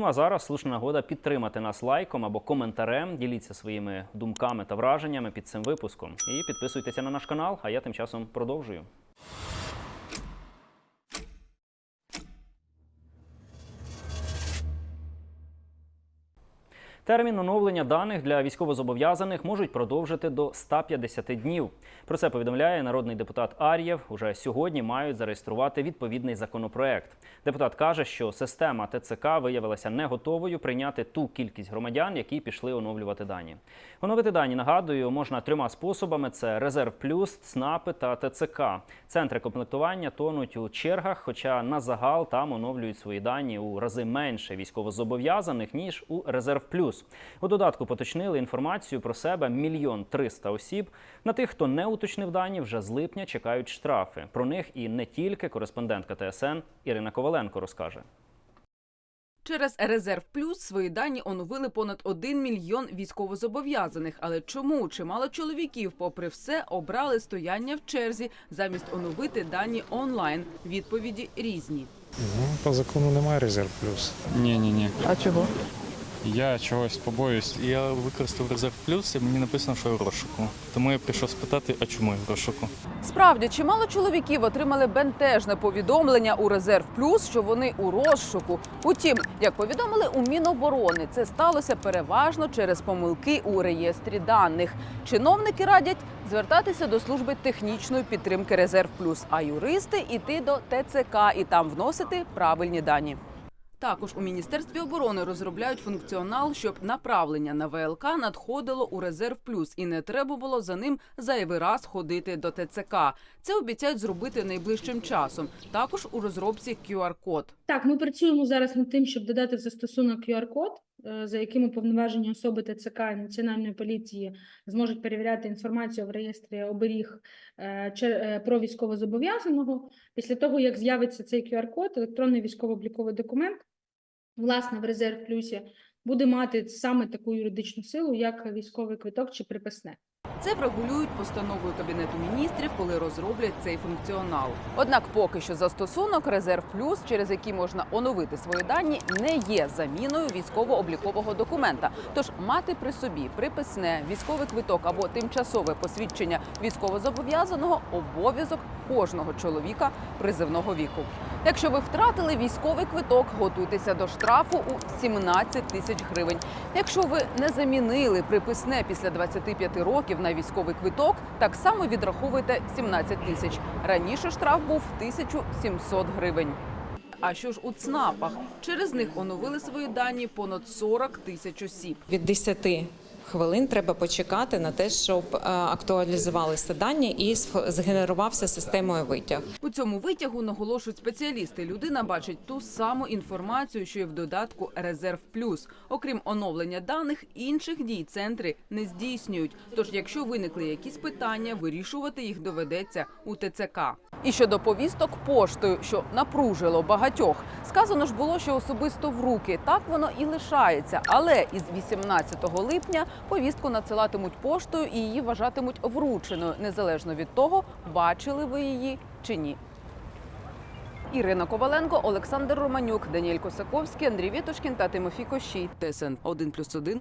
Ну а зараз слушна нагода підтримати нас лайком або коментарем. Діліться своїми думками та враженнями під цим випуском. І підписуйтеся на наш канал. А я тим часом продовжую. Термін оновлення даних для військовозобов'язаних можуть продовжити до 150 днів. Про це повідомляє народний депутат Ар'єв. Уже сьогодні мають зареєструвати відповідний законопроект. Депутат каже, що система ТЦК виявилася не готовою прийняти ту кількість громадян, які пішли оновлювати дані. Оновити дані нагадую можна трьома способами: це резерв плюс, ЦНАПи та ТЦК. Центри комплектування тонуть у чергах, хоча на загал там оновлюють свої дані у рази менше військовозобов'язаних ніж у резерв плюс. У додатку поточнили інформацію про себе мільйон триста осіб. На тих, хто не уточнив дані, вже з липня чекають штрафи. Про них і не тільки кореспондентка ТСН Ірина Коваленко розкаже. Через резерв плюс свої дані оновили понад 1 мільйон військовозобов'язаних. Але чому чимало чоловіків, попри все, обрали стояння в черзі замість оновити дані онлайн? Відповіді різні. Ну, по закону немає резерв плюс. Ні, ні, ні. А чого? Я чогось побоюсь. Я використав резерв плюс, і мені написано, що я в розшуку. Тому я прийшов спитати, а чому я в розшуку. Справді, чимало чоловіків отримали бентежне повідомлення у резерв плюс, що вони у розшуку. Утім, як повідомили у Міноборони, це сталося переважно через помилки у реєстрі даних. Чиновники радять звертатися до служби технічної підтримки резерв плюс, а юристи йти до ТЦК і там вносити правильні дані. Також у міністерстві оборони розробляють функціонал, щоб направлення на ВЛК надходило у резерв плюс, і не треба було за ним зайвий раз ходити до ТЦК. Це обіцяють зробити найближчим часом. Також у розробці QR-код. Так, ми працюємо зараз над тим, щоб додати в застосунок QR-код, е, за яким уповноважені особи ТЦК Національної поліції зможуть перевіряти інформацію в реєстрі оберіг е, е, про військовозобов'язаного. Після того, як з'явиться цей QR-код, електронний військово-обліковий документ, власне, в резерв плюсі буде мати саме таку юридичну силу, як військовий квиток чи приписне. Це врегулюють постановою кабінету міністрів, коли розроблять цей функціонал. Однак, поки що застосунок резерв плюс, через який можна оновити свої дані, не є заміною військово-облікового документа. Тож мати при собі приписне військовий квиток або тимчасове посвідчення військовозобов'язаного обов'язок кожного чоловіка призивного віку. Якщо ви втратили військовий квиток, готуйтеся до штрафу у 17 тисяч гривень. Якщо ви не замінили приписне після 25 років на військовий квиток, так само відраховуйте 17 тисяч. Раніше штраф був 1700 гривень. А що ж у ЦНАПах? Через них оновили свої дані понад 40 тисяч осіб. від 10 хвилин треба почекати на те, щоб е, актуалізувалися дані і згенерувався системою витяг. У цьому витягу наголошують спеціалісти. Людина бачить ту саму інформацію, що і в додатку Резерв Плюс. Окрім оновлення даних, інших дій центри не здійснюють. Тож, якщо виникли якісь питання, вирішувати їх доведеться у ТЦК. І щодо повісток поштою, що напружило багатьох, сказано ж було, що особисто в руки так воно і лишається. Але із 18 липня повістку надсилатимуть поштою і її вважатимуть врученою, незалежно від того, бачили ви її чи ні. Ірина Коваленко, Олександр Романюк, Даніель Косаковський, Андрій Вітошкін та Тимофій Кощій. ТСН 1+,1.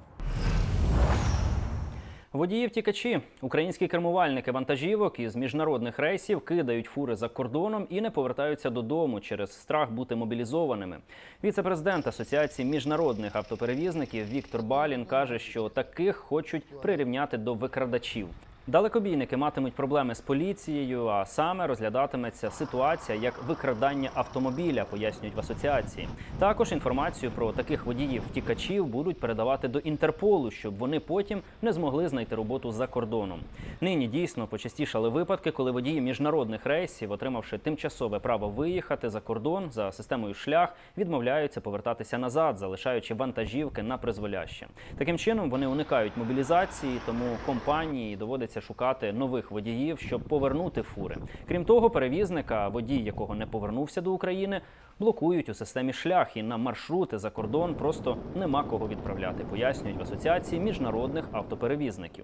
Водії втікачі, українські кермувальники вантажівок із міжнародних рейсів кидають фури за кордоном і не повертаються додому через страх бути мобілізованими. Віце-президент Асоціації міжнародних автоперевізників Віктор Балін каже, що таких хочуть прирівняти до викрадачів. Далекобійники матимуть проблеми з поліцією, а саме розглядатиметься ситуація як викрадання автомобіля, пояснюють в асоціації. Також інформацію про таких водіїв втікачів будуть передавати до Інтерполу, щоб вони потім не змогли знайти роботу за кордоном. Нині дійсно почастішали випадки, коли водії міжнародних рейсів, отримавши тимчасове право виїхати за кордон за системою шлях, відмовляються повертатися назад, залишаючи вантажівки на призволяще. Таким чином вони уникають мобілізації, тому компанії доводиться шукати нових водіїв, щоб повернути фури. Крім того, перевізника, водій якого не повернувся до України, блокують у системі шлях і на маршрути за кордон просто нема кого відправляти, пояснюють в асоціації міжнародних автоперевізників.